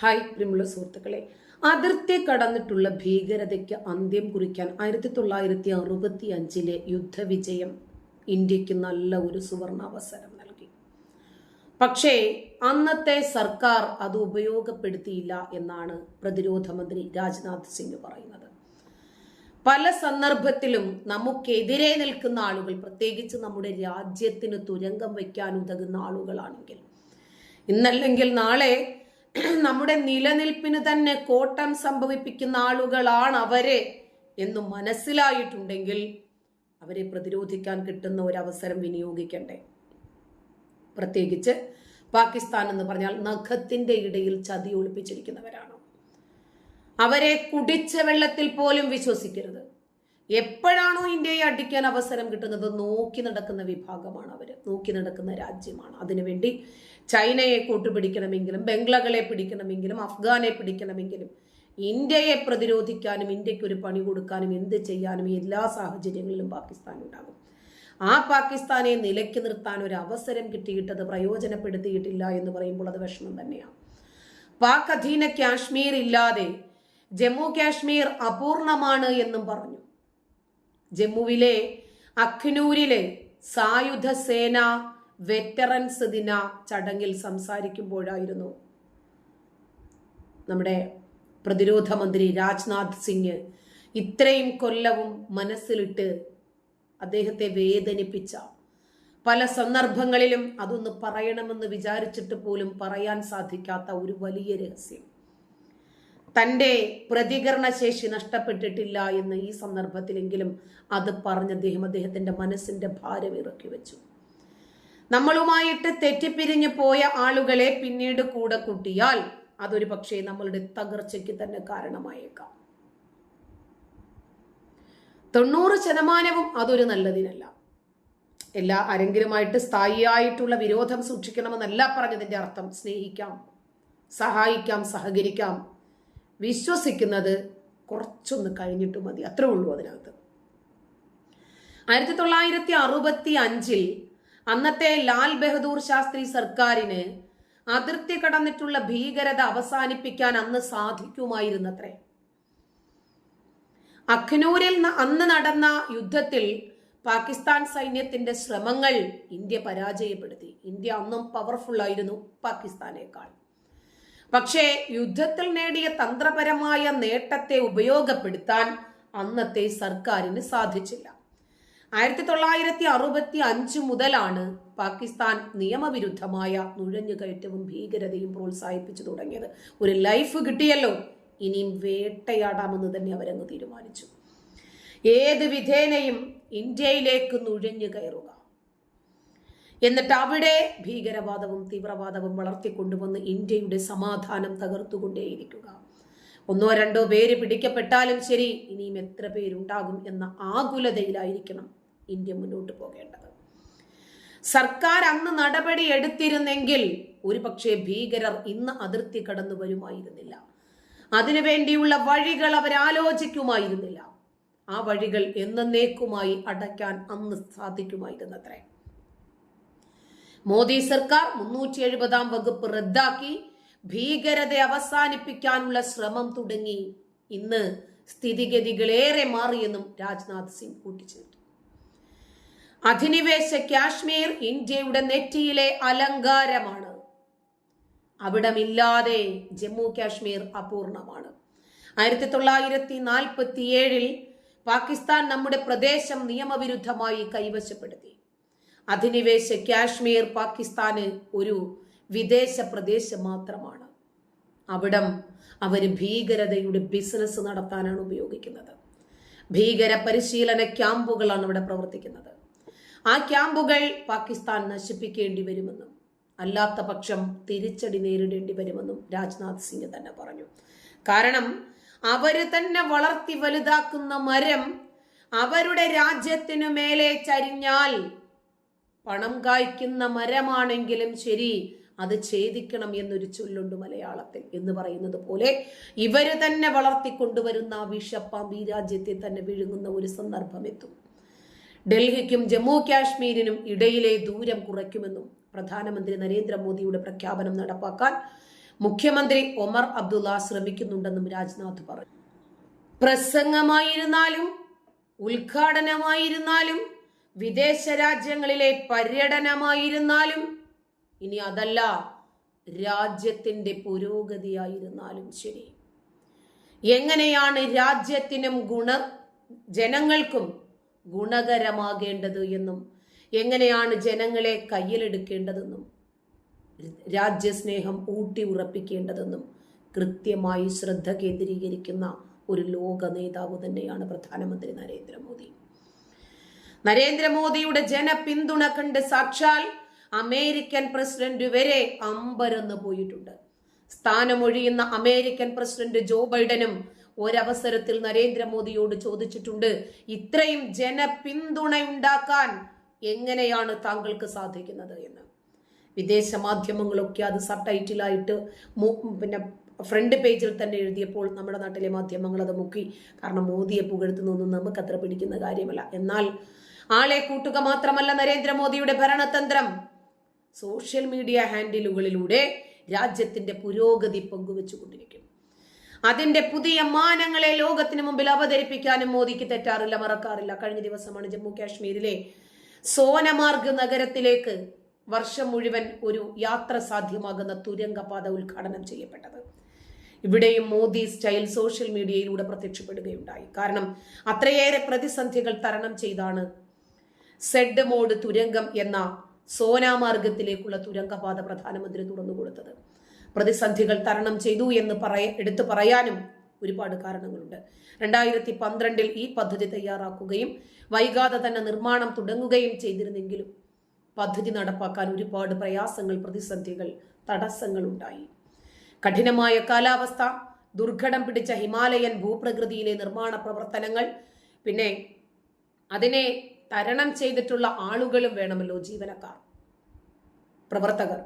Hi പ്രിയമുള്ള സുഹൃത്തുക്കളെ. അതിർത്തി കടന്നിട്ടുള്ള ഭീകരതയ്ക്ക് അന്ത്യം കുറിക്കാൻ ആയിരത്തി തൊള്ളായിരത്തി അറുപത്തി അഞ്ചിലെ യുദ്ധവിജയം ഇന്ത്യയ്ക്ക് നല്ല ഒരു സുവർണാവസരം നൽകി. പക്ഷേ അന്നത്തെ സർക്കാർ അത് ഉപയോഗപ്പെടുത്തിയില്ല എന്നാണ് പ്രതിരോധ മന്ത്രി രാജ്നാഥ് സിംഗ് പറയുന്നത്. പല സന്ദർഭത്തിലും നമുക്കെതിരെ നിൽക്കുന്ന ആളുകൾ പ്രത്യേകിച്ച് നമ്മുടെ രാജ്യത്തിന് തുരങ്കം വയ്ക്കാൻ ഉതകുന്ന ആളുകളാണെങ്കിൽ ഇന്നല്ലെങ്കിൽ നാളെ നമ്മുടെ നിലനിൽപ്പിന് തന്നെ കോട്ടം സംഭവിപ്പിക്കുന്ന ആളുകളാണ് അവരെ എന്ന് മനസ്സിലായിട്ടുണ്ടെങ്കിൽ അവരെ പ്രതിരോധിക്കാൻ കിട്ടുന്ന ഒരു അവസരം വിനിയോഗിക്കണ്ടേ? പ്രത്യേകിച്ച് പാകിസ്ഥാൻ എന്ന് പറഞ്ഞാൽ നഖത്തിന്റെ ഇടയിൽ ചതി ഒളിപ്പിച്ചിരിക്കുന്നവരാണ്. അവരെ കുടിച്ച വെള്ളത്തിൽ പോലും വിശ്വസിക്കരുത്. എപ്പോഴാണോ ഇന്ത്യയെ അടിക്കാൻ അവസരം കിട്ടുന്നത്? നോക്കി നടക്കുന്ന വിഭാഗമാണ് അവർ നോക്കി നടക്കുന്ന രാജ്യമാണ്. അതിനുവേണ്ടി ചൈനയെ കൂട്ടുപിടിക്കണമെങ്കിലും ബംഗ്ലകളെ പിടിക്കണമെങ്കിലും അഫ്ഗാനെ പിടിക്കണമെങ്കിലും ഇന്ത്യയെ പ്രതിരോധിക്കാനും ഇന്ത്യയ്ക്ക് ഒരു പണി കൊടുക്കാനും എന്ത് ചെയ്യാനും എല്ലാ സാഹചര്യങ്ങളിലും പാകിസ്ഥാൻ ഉണ്ടാകും. ആ പാകിസ്ഥാനെ നിലയ്ക്ക് നിർത്താൻ ഒരു അവസരം കിട്ടിയിട്ടത് പ്രയോജനപ്പെടുത്തിയിട്ടില്ല എന്ന് പറയുമ്പോൾ അത് വിഷമം തന്നെയാണ്. പാക് അധീന കാശ്മീർ ഇല്ലാതെ ജമ്മു കാശ്മീർ അപൂർണമാണ് എന്നും പറഞ്ഞു. ജമ്മുവിലെ അഖ്നൂരിലെ സായുധ സേന വെറ്ററൻസ് ദിന ചടങ്ങിൽ സംസാരിക്കുമ്പോഴായിരുന്നു നമ്മുടെ പ്രതിരോധ മന്ത്രി രാജ്നാഥ് സിംഗ് ഇത്രയും കൊല്ലവും മനസ്സിലിട്ട് അദ്ദേഹത്തെ വേദനിപ്പിച്ച. പല സന്ദർഭങ്ങളിലും അതൊന്ന് പറയണമെന്ന് വിചാരിച്ചിട്ട് പോലും പറയാൻ സാധിക്കാത്ത ഒരു വലിയ രഹസ്യം. തന്റെ പ്രതികരണശേഷി നഷ്ടപ്പെട്ടിട്ടില്ല എന്ന് ഈ സന്ദർഭത്തിലെങ്കിലും അത് പറഞ്ഞ് അദ്ദേഹം അദ്ദേഹത്തിന്റെ മനസ്സിന്റെ ഭാരം ഇറക്കി വെച്ചു. നമ്മളുമായിട്ട് തെറ്റിപ്പിരിഞ്ഞു പോയ ആളുകളെ പിന്നീട് കൂടെ കൂട്ടിയാൽ അതൊരു പക്ഷേ നമ്മളുടെ തകർച്ചയ്ക്ക് തന്നെ കാരണമായേക്കാം. തൊണ്ണൂറ് ശതമാനവും അതൊരു നല്ലതിനല്ല. എല്ലാ ആരെങ്കിലുമായിട്ട് സ്ഥായിയായിട്ടുള്ള വിരോധം സൂക്ഷിക്കണമെന്നല്ല പറഞ്ഞതിന്റെ അർത്ഥം. സ്നേഹിക്കാം സഹായിക്കാം സഹകരിക്കാം വിശ്വസിക്കുന്നത് കുറച്ചൊന്ന് കഴിഞ്ഞിട്ട് മതി. അത്രേ ഉള്ളൂ അതിനകത്ത്. ആയിരത്തി തൊള്ളായിരത്തി അറുപത്തി അഞ്ചിൽ അന്നത്തെ ലാൽ ബഹദൂർ ശാസ്ത്രി സർക്കാരിന് അതിർത്തി കടന്നിട്ടുള്ള ഭീകരത അവസാനിപ്പിക്കാൻ അന്ന് സാധിക്കുമായിരുന്നത്രേ. അഖ്നൂരിൽ അന്ന് നടന്ന യുദ്ധത്തിൽ പാകിസ്ഥാൻ സൈന്യത്തിന്റെ ശ്രമങ്ങൾ ഇന്ത്യ പരാജയപ്പെടുത്തി. ഇന്ത്യ അന്നും പവർഫുൾ ആയിരുന്നു പാകിസ്ഥാനേക്കാൾ. പക്ഷേ യുദ്ധത്തിൽ നേടിയ തന്ത്രപരമായ നേട്ടത്തെ ഉപയോഗപ്പെടുത്താൻ അന്നത്തെ സർക്കാരിന് സാധിച്ചില്ല. ആയിരത്തി തൊള്ളായിരത്തി അറുപത്തി അഞ്ച് മുതലാണ് പാകിസ്ഥാൻ നിയമവിരുദ്ധമായ നുഴഞ്ഞുകയറ്റവും ഭീകരതയും പ്രോത്സാഹിപ്പിച്ചു തുടങ്ങിയത്. ഒരു ലൈഫ് കിട്ടിയല്ലോ ഇനിയും വേട്ടയാടാമെന്ന് തന്നെ അവരങ്ങ് തീരുമാനിച്ചു. ഏത് വിധേനയും ഇന്ത്യയിലേക്ക് നുഴഞ്ഞു കയറുക എന്നിട്ട് അവിടെ ഭീകരവാദവും തീവ്രവാദവും വളർത്തിക്കൊണ്ടുവന്ന് ഇന്ത്യയുടെ സമാധാനം തകർത്തുകൊണ്ടേയിരിക്കുക. ഒന്നോ രണ്ടോ പേര് പിടിക്കപ്പെട്ടാലും ശരി ഇനിയും എത്ര പേരുണ്ടാകും എന്ന ആകുലതയിലായിരിക്കണം ഇന്ത്യ മുന്നോട്ട് പോകേണ്ടത്. സർക്കാർ അന്ന് നടപടി എടുത്തിരുന്നെങ്കിൽ ഒരുപക്ഷെ ഭീകരർ ഇന്ന് അതിർത്തി കടന്നു വരുമായിരുന്നില്ല. അതിനുവേണ്ടിയുള്ള വഴികൾ അവർ ആലോചിക്കുമായിരുന്നില്ല. ആ വഴികൾ എന്നേക്കുമായി അടയ്ക്കാൻ അന്ന് സാധിക്കുമായിരുന്നത്രേ. മോദി സർക്കാർ മുന്നൂറ്റി എഴുപതാം വകുപ്പ് റദ്ദാക്കി ഭീകരത അവസാനിപ്പിക്കാനുള്ള ശ്രമം തുടങ്ങി. ഇന്ന് സ്ഥിതിഗതികളേറെ മാറിയെന്നും രാജ്നാഥ് സിംഗ് കൂട്ടിച്ചേർത്തു. അധിനിവേശ കാശ്മീർ ഇന്ത്യയുടെ നെറ്റിയിലെ അലങ്കാരമാണ്. അവിടമില്ലാതെ ജമ്മു കാശ്മീർ അപൂർണമാണ്. ആയിരത്തി തൊള്ളായിരത്തി നാൽപ്പത്തി ഏഴിൽ പാകിസ്ഥാൻ നമ്മുടെ പ്രദേശം നിയമവിരുദ്ധമായി കൈവശപ്പെടുത്തി. അധിനിവേശ കാശ്മീർ പാകിസ്ഥാന് ഒരു വിദേശ പ്രദേശം മാത്രമാണ്. അവിടം അവർ ഭീകരതയുടെ ബിസിനസ് നടത്താനാണ് ഉപയോഗിക്കുന്നത്. ഭീകര പരിശീലന ക്യാമ്പുകളാണ് ഇവിടെ പ്രവർത്തിക്കുന്നത്. ആ ക്യാമ്പുകൾ പാകിസ്ഥാൻ നശിപ്പിക്കേണ്ടി വരുമെന്നും അല്ലാത്ത പക്ഷം തിരിച്ചടി നേരിടേണ്ടി വരുമെന്നും രാജ്നാഥ് സിംഗ് തന്നെ പറഞ്ഞു. കാരണം അവർ തന്നെ വളർത്തി വലുതാക്കുന്ന മരം അവരുടെ രാജ്യത്തിനു മേലെ ചരിഞ്ഞാൽ പണം കായ്ക്കുന്ന മരമാണെങ്കിലും ശരി അത് ഛേദിക്കണം എന്നൊരു ചൊല്ലുണ്ട് മലയാളത്തിൽ എന്ന് പറയുന്നത് പോലെ. ഇവർ തന്നെ വളർത്തിക്കൊണ്ടുവരുന്ന വിഷപ്പാമ്പ് ഈ രാജ്യത്തെ തന്നെ വിഴുങ്ങുന്ന ഒരു സന്ദർഭം എത്തും. ഡൽഹിക്കും ജമ്മു കാശ്മീരിനും ഇടയിലെ ദൂരം കുറയ്ക്കുമെന്നും പ്രധാനമന്ത്രി നരേന്ദ്രമോദിയുടെ പ്രഖ്യാപനം നടപ്പാക്കാൻ മുഖ്യമന്ത്രി ഒമർ അബ്ദുള്ള ശ്രമിക്കുന്നുണ്ടെന്നും രാജ്നാഥ് പറഞ്ഞു. പ്രസംഗമായിരുന്നാലും ഉദ്ഘാടനമായിരുന്നാലും വിദേശ രാജ്യങ്ങളിലെ പര്യടനമായിരുന്നാലും ഇനി അതല്ല രാജ്യത്തിന്റെ പുരോഗതിയായിരുന്നാലും ശരി. എങ്ങനെയാണ് രാജ്യത്തിനും ഗുണ ജനങ്ങൾക്കും ഗുണകരമാകേണ്ടത് എന്നും എങ്ങനെയാണ് ജനങ്ങളെ കയ്യിലെടുക്കേണ്ടതെന്നും രാജ്യസ്നേഹം ഊട്ടി ഉറപ്പിക്കേണ്ടതെന്നും കൃത്യമായി ശ്രദ്ധ കേന്ദ്രീകരിക്കുന്ന ഒരു ലോക നേതാവ് തന്നെയാണ് പ്രധാനമന്ത്രി നരേന്ദ്രമോദി. നരേന്ദ്രമോദിയുടെ ജനപിന്തുണ കണ്ട് സാക്ഷാൽ അമേരിക്കൻ പ്രസിഡന്റ് വരെ അമ്പരന്ന് പോയിട്ടുണ്ട്. സ്ഥാനമൊഴിയുന്ന അമേരിക്കൻ പ്രസിഡന്റ് ജോ ബൈഡനും ഒരവസരത്തിൽ നരേന്ദ്രമോദിയോട് ചോദിച്ചിട്ടുണ്ട് ഇത്രയും ജനപിന്തുണയുണ്ടാക്കാൻ എങ്ങനെയാണ് താങ്കൾക്ക് സാധിക്കുന്നത്? എന്ന്. വിദേശ മാധ്യമങ്ങളൊക്കെ അത് സബ് ടൈറ്റിലായിട്ട് പിന്നെ ഫ്രണ്ട് പേജിൽ തന്നെ എഴുതിയപ്പോൾ നമ്മുടെ നാട്ടിലെ മാധ്യമങ്ങൾ അത് മുക്കി കാരണം മോദിയെ പുകഴ്ത്തുന്നൊന്നും നമുക്ക് അത്ര പിടിക്കുന്ന കാര്യമല്ല. എന്നാൽ ആളെ കൂട്ടുക മാത്രമല്ല നരേന്ദ്രമോദിയുടെ ഭരണതന്ത്രം. സോഷ്യൽ മീഡിയ ഹാൻഡിലുകളിലൂടെ രാജ്യത്തിന്റെ പുരോഗതി പങ്കുവെച്ചുകൊണ്ടിരിക്കും. അതിന്റെ പുതിയ മാനങ്ങളെ ലോകത്തിന് മുമ്പിൽ അവതരിപ്പിക്കാനും മോദിക്ക് തെറ്റാറില്ല മറക്കാറില്ല. കഴിഞ്ഞ ദിവസമാണ് ജമ്മു കാശ്മീരിലെ സോനമാർഗ് നഗരത്തിലേക്ക് വർഷം മുഴുവൻ ഒരു യാത്ര സാധ്യമാകുന്ന തുരങ്കപാത ഉദ്ഘാടനം ചെയ്യപ്പെട്ടത്. ഇവിടെയും മോദി സ്റ്റൈൽ സോഷ്യൽ മീഡിയയിലൂടെ പ്രത്യക്ഷപ്പെടുകയുണ്ടായി. കാരണം അത്രയേറെ പ്രതിസന്ധികൾ തരണം ചെയ്താണ് സെഡ് മോഡ് തുരങ്കം എന്ന സോനാമാർഗത്തിലേക്കുള്ള തുരങ്കപാത പ്രധാനമന്ത്രി തുറന്നു കൊടുത്തത്. പ്രതിസന്ധികൾ തരണം ചെയ്തു എന്ന് പറയ എടുത്തു പറയാനും ഒരുപാട് കാരണങ്ങളുണ്ട്. രണ്ടായിരത്തി പന്ത്രണ്ടിൽ ഈ പദ്ധതി തയ്യാറാക്കുകയും വൈകാതെ തന്നെ നിർമ്മാണം തുടങ്ങുകയും ചെയ്തിരുന്നെങ്കിലും പദ്ധതി നടപ്പാക്കാൻ ഒരുപാട് പ്രയാസങ്ങൾ പ്രതിസന്ധികൾ തടസ്സങ്ങൾ ഉണ്ടായി. കഠിനമായ കാലാവസ്ഥ ദുർഘടം പിടിച്ച ഹിമാലയൻ ഭൂപ്രകൃതിയിലെ നിർമ്മാണ പ്രവർത്തനങ്ങൾ പിന്നെ അതിനെ തരണം ചെയ്തിട്ടുള്ള ആളുകളും വേണമല്ലോ ജീവനക്കാർ. പ്രവർത്തകർ.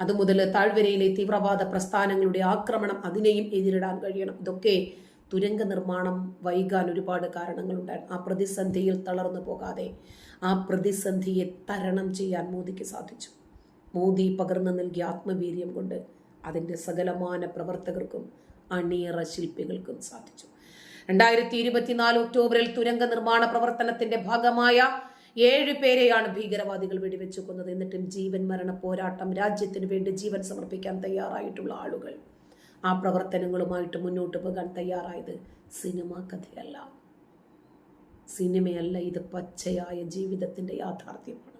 അതുമുതൽ താഴ്വരയിലെ തീവ്രവാദ പ്രസ്ഥാനങ്ങളുടെ ആക്രമണം അതിനെയും എതിരിടാൻ കഴിയണം. ഇതൊക്കെ തുരങ്ക നിർമ്മാണം വൈകാൻ ഒരുപാട് കാരണങ്ങളുണ്ടായിരുന്നു ആ പ്രതിസന്ധിയിൽ തളർന്നു പോകാതെ ആ പ്രതിസന്ധിയെ തരണം ചെയ്യാൻ മോദിക്ക് സാധിച്ചു. മോദി പകർന്നു നൽകിയ ആത്മവീര്യം കൊണ്ട് അതിന്റെ സകലമാന പ്രവർത്തകർക്കും അണിയറ ശില്പികൾക്കും സാധിച്ചു. രണ്ടായിരത്തി ഇരുപത്തിനാല് ഒക്ടോബറിൽ തുരങ്ക നിർമ്മാണ പ്രവർത്തനത്തിന്റെ ഭാഗമായ ഏഴ് പേരെയാണ് ഭീകരവാദികൾ വെടിവെച്ചു കൊന്നത് എന്നിട്ടും ജീവൻ മരണ പോരാട്ടം രാജ്യത്തിന് വേണ്ടി ജീവൻ സമർപ്പിക്കാൻ തയ്യാറായിട്ടുള്ള ആളുകൾ. ആ പ്രവർത്തനങ്ങളുമായിട്ട് മുന്നോട്ട് പോകാൻ തയ്യാറായത് സിനിമാ കഥയല്ല. സിനിമയല്ല ഇത് പച്ചയായ ജീവിതത്തിന്റെ യാഥാർത്ഥ്യമാണ്.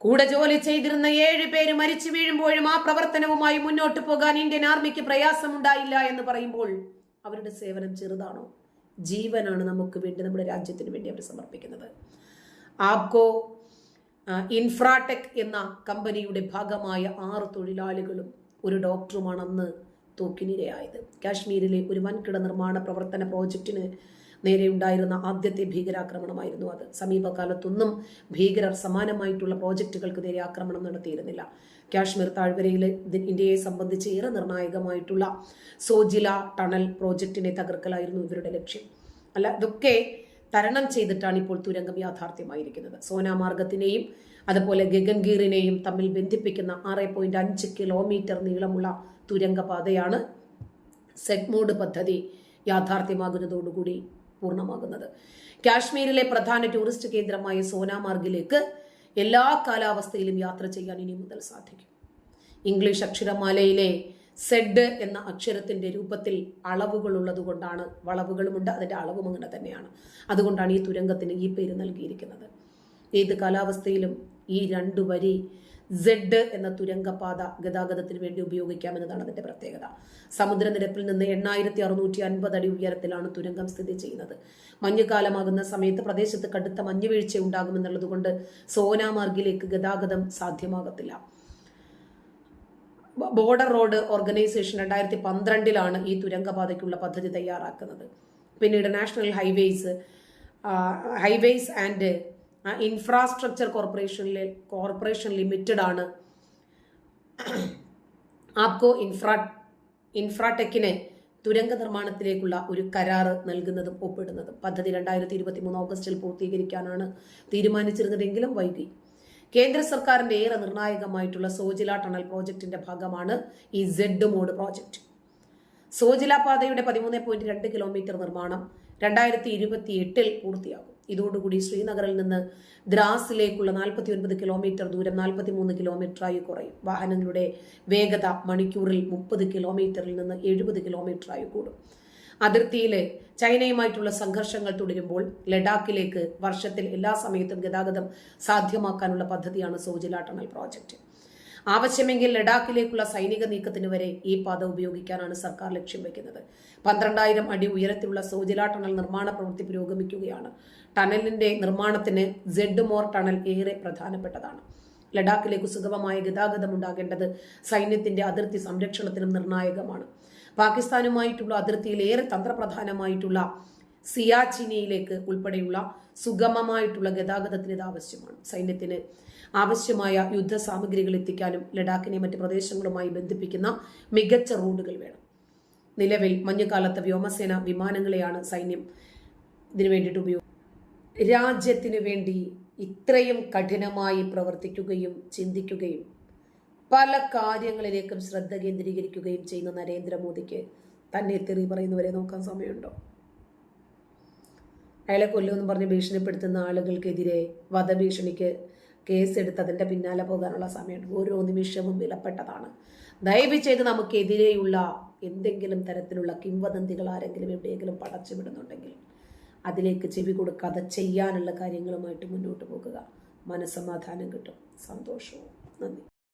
കൂടെ ജോലി ചെയ്തിരുന്ന ഏഴ് പേര് മരിച്ചു വീഴുമ്പോഴും ആ പ്രവർത്തനവുമായി മുന്നോട്ട് പോകാൻ ഇന്ത്യൻ ആർമിക്ക് പ്രയാസമുണ്ടായില്ല എന്ന് പറയുമ്പോൾ അവരുടെ സേവനം ചെറുതാണോ? ജീവനാണ് നമുക്ക് വേണ്ടി നമ്മുടെ രാജ്യത്തിന് വേണ്ടി അവർ സമർപ്പിക്കുന്നത്. ആപ്കോ ഇൻഫ്രാടെക് എന്ന കമ്പനിയുടെ ഭാഗമായ ആറ് തൊഴിലാളികളും ഒരു ഡോക്ടറുമാണ് അന്ന് തൂക്കിനിരയായത്. കാശ്മീരിലെ ഒരു വൻകിട നിർമ്മാണ പ്രവർത്തന പ്രോജക്റ്റിന് നേരെ ഉണ്ടായിരുന്ന ആദ്യത്തെ ഭീകരാക്രമണമായിരുന്നു അത്. സമീപകാലത്തൊന്നും ഭീകരർ സമാനമായിട്ടുള്ള പ്രോജക്റ്റുകൾക്ക് നേരെ ആക്രമണം നടത്തിയിരുന്നില്ല. കാശ്മീർ താഴ്വരയിലെ ഇന്ത്യയെ സംബന്ധിച്ച് ഏറെ നിർണായകമായിട്ടുള്ള സോജില ടണൽ പ്രോജക്റ്റിനെ തകർക്കലായിരുന്നു ഇവരുടെ ലക്ഷ്യം. അല്ല ഇതൊക്കെ തരണം ചെയ്തിട്ടാണ് ഇപ്പോൾ തുരങ്കം യാഥാർത്ഥ്യമായിരിക്കുന്നത്. സോനാമാർഗത്തിനെയും അതുപോലെ ഗഗൻഗീറിനെയും തമ്മിൽ ബന്ധിപ്പിക്കുന്ന ആറ് പോയിന്റ് അഞ്ച് കിലോമീറ്റർ നീളമുള്ള തുരങ്കപാതയാണ് സെഗ്മോഡ് പദ്ധതി യാഥാർത്ഥ്യമാകുന്നതോടുകൂടി പൂർണമാകുന്നത്. കാശ്മീരിലെ പ്രധാന ടൂറിസ്റ്റ് കേന്ദ്രമായ സോനാമാർഗിലേക്ക് എല്ലാ കാലാവസ്ഥയിലും യാത്ര ചെയ്യാൻ ഇനി മുതൽ സാധിക്കും. ഇംഗ്ലീഷ് അക്ഷരമാലയിലെ സെഡ് എന്ന അക്ഷരത്തിന്റെ രൂപത്തിൽ അളവുകൾ ഉള്ളതുകൊണ്ടാണ് വളവുകളുമുണ്ട് അതിന്റെ അളവും അങ്ങനെ തന്നെയാണ്. അതുകൊണ്ടാണ് ഈ തുരങ്കത്തിന് ഈ പേര് നൽകിയിരിക്കുന്നത്. ഏത് കാലാവസ്ഥയിലും ഈ രണ്ട് വരി സെഡ് എന്ന തുരങ്കപാത ഗതാഗതത്തിന് വേണ്ടി ഉപയോഗിക്കാം എന്നതാണ് അതിന്റെ പ്രത്യേകത. സമുദ്രനിരപ്പിൽ നിന്ന് എണ്ണായിരത്തി അറുന്നൂറ്റി അൻപത് അടി ഉയരത്തിലാണ് തുരങ്കം സ്ഥിതി ചെയ്യുന്നത്. മഞ്ഞുകാലമാകുന്ന സമയത്ത് പ്രദേശത്ത് കടുത്ത മഞ്ഞുവീഴ്ച ഉണ്ടാകുമെന്നുള്ളതുകൊണ്ട് സോനാമാർഗിലേക്ക് ഗതാഗതം സാധ്യമാകത്തില്ല. ബോർഡർ റോഡ് ഓർഗനൈസേഷൻ രണ്ടായിരത്തി പന്ത്രണ്ടിലാണ് ഈ തുരങ്കപാതയ്ക്കുള്ള പദ്ധതി തയ്യാറാക്കുന്നത്. പിന്നീട് national highways highways and infrastructure കോർപ്പറേഷനിലെ കോർപ്പറേഷൻ ലിമിറ്റഡ് ആണ്. ആപ്കോ ഇൻഫ്രാ ഇൻഫ്രാടെക്കിനെ തുരങ്ക നിർമ്മാണത്തിലേക്കുള്ള ഒരു കരാറ് നൽകുന്നതും ഒപ്പിടുന്നതും പദ്ധതി രണ്ടായിരത്തി ഇരുപത്തി മൂന്ന് ഓഗസ്റ്റിൽ പൂർത്തീകരിക്കാനാണ് തീരുമാനിച്ചിരുന്നതെങ്കിലും വൈകി. കേന്ദ്ര സർക്കാരിന്റെ ഏറെ നിർണായകമായിട്ടുള്ള സോജില ടണൽ പ്രോജക്റ്റിന്റെ ഭാഗമാണ് ഈ സെഡ് മോഡ് പ്രോജക്റ്റ്. സോജില പാതയുടെ പതിമൂന്ന് പോയിന്റ് രണ്ട് കിലോമീറ്റർ നിർമ്മാണം രണ്ടായിരത്തി ഇരുപത്തി എട്ടിൽ പൂർത്തിയാകും. ഇതോടുകൂടി ശ്രീനഗറിൽ നിന്ന് ദ്രാസിലേക്കുള്ള നാൽപ്പത്തി ഒൻപത് കിലോമീറ്റർ ദൂരം നാൽപ്പത്തി മൂന്ന് കിലോമീറ്ററായി കുറയും. വാഹനങ്ങളുടെ വേഗത മണിക്കൂറിൽ മുപ്പത് കിലോമീറ്ററിൽ നിന്ന് എഴുപത് കിലോമീറ്ററായി കൂടും. അതിർത്തിയിലെ ചൈനയുമായിട്ടുള്ള സംഘർഷങ്ങൾ തുടരുമ്പോൾ ലഡാക്കിലേക്ക് വർഷത്തിൽ എല്ലാ സമയത്തും ഗതാഗതം സാധ്യമാക്കാനുള്ള പദ്ധതിയാണ് സോജില ടണൽ പ്രോജക്റ്റ്. ആവശ്യമെങ്കിൽ ലഡാക്കിലേക്കുള്ള സൈനിക നീക്കത്തിന് വരെ ഈ പാത ഉപയോഗിക്കാനാണ് സർക്കാർ ലക്ഷ്യം വയ്ക്കുന്നത് പന്ത്രണ്ടായിരം അടി ഉയരത്തിലുള്ള സോജില ടണൽ നിർമ്മാണ പ്രവൃത്തി പുരോഗമിക്കുകയാണ് ടണലിന്റെ നിർമ്മാണത്തിന് സെഡ് മോർ ടണൽ ഏറെ പ്രധാനപ്പെട്ടതാണ്. ലഡാക്കിലേക്ക് സുഗമമായ ഗതാഗതം ഉണ്ടാകേണ്ടത് സൈന്യത്തിന്റെ അതിർത്തി സംരക്ഷണത്തിനും നിർണായകമാണ്. പാകിസ്ഥാനുമായിട്ടുള്ള അതിർത്തിയിൽ ഏറെ തന്ത്രപ്രധാനമായിട്ടുള്ള സിയാച്ചിനിയിലേക്ക് ഉൾപ്പെടെയുള്ള സുഗമമായിട്ടുള്ള ഗതാഗതത്തിന് ഇത് ആവശ്യമാണ്. സൈന്യത്തിന് ആവശ്യമായ യുദ്ധ സാമഗ്രികൾ എത്തിക്കാനും ലഡാക്കിനെ മറ്റ് പ്രദേശങ്ങളുമായി ബന്ധിപ്പിക്കുന്ന മികച്ച റോഡുകൾ വേണം. നിലവിൽ മഞ്ഞുകാലത്ത് വ്യോമസേന വിമാനങ്ങളെയാണ് സൈന്യം ഇതിനു വേണ്ടിയിട്ട് ഉപയോഗം രാജ്യത്തിനു വേണ്ടി ഇത്രയും കഠിനമായി പ്രവർത്തിക്കുകയും ചിന്തിക്കുകയും പല കാര്യങ്ങളിലേക്കും ശ്രദ്ധ കേന്ദ്രീകരിക്കുകയും ചെയ്യുന്ന നരേന്ദ്രമോദിക്ക് തന്നെ തെറി പറയുന്നവരെ നോക്കാൻ സമയമുണ്ടോ? അയാളെ കൊല്ലുമെന്ന് പറഞ്ഞ് ഭീഷണിപ്പെടുത്തുന്ന ആളുകൾക്കെതിരെ വധഭീഷണിക്ക് കേസെടുത്ത് അതിന്റെ പിന്നാലെ പോകാനുള്ള സമയമുണ്ട്. ഓരോ നിമിഷവും വിലപ്പെട്ടതാണ്. ദയവ് ചെയ്ത് നമുക്കെതിരെയുള്ള എന്തെങ്കിലും തരത്തിലുള്ള കിംവദന്തികൾ ആരെങ്കിലും എവിടെയെങ്കിലും പടച്ചു വിടുന്നുണ്ടെങ്കിൽ അതിലേക്ക് ചെവി കൊടുക്കാതെ ചെയ്യാനുള്ള കാര്യങ്ങളുമായിട്ട് മുന്നോട്ട് പോകുക. മനസ്സമാധാനം കിട്ടും. സന്തോഷവും. നന്ദി.